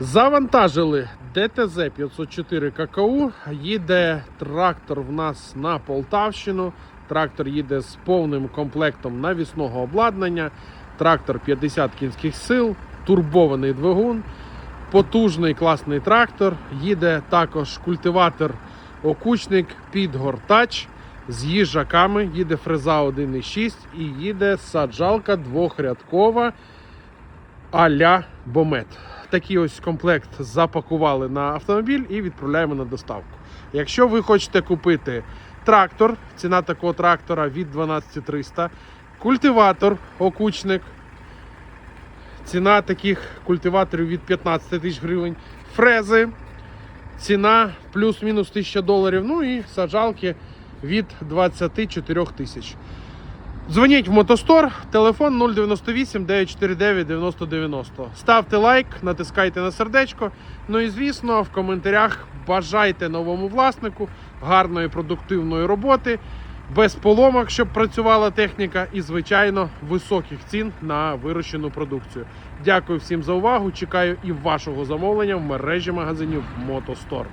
Завантажили ДТЗ 504 ККУ. Їде трактор в нас на Полтавщину. Трактор їде з повним комплектом навісного обладнання. Трактор 50 кінських сил, турбований двигун, потужний класний трактор. Їде також культиватор окучник під гортач з їжаками. Їде фреза 1.6 і їде саджалка двохрядкова а-ля Бомет. Такий ось комплект запакували на автомобіль і відправляємо на доставку. Якщо ви хочете купити трактор, ціна такого трактора від 12300, культиватор, окучник, ціна таких культиваторів від 15 тисяч гривень, фрези, ціна плюс-мінус 1000 доларів, ну і саджалки від 24 тисяч. Дзвоніть в Мотостор, телефон 098 949 9090. Ставте лайк, натискайте на сердечко. Ну і звісно, в коментарях бажайте новому власнику гарної продуктивної роботи, без поломок, щоб працювала техніка, і, звичайно, високих цін на вирощену продукцію. Дякую всім за увагу. Чекаю і вашого замовлення в мережі магазинів Мотостор.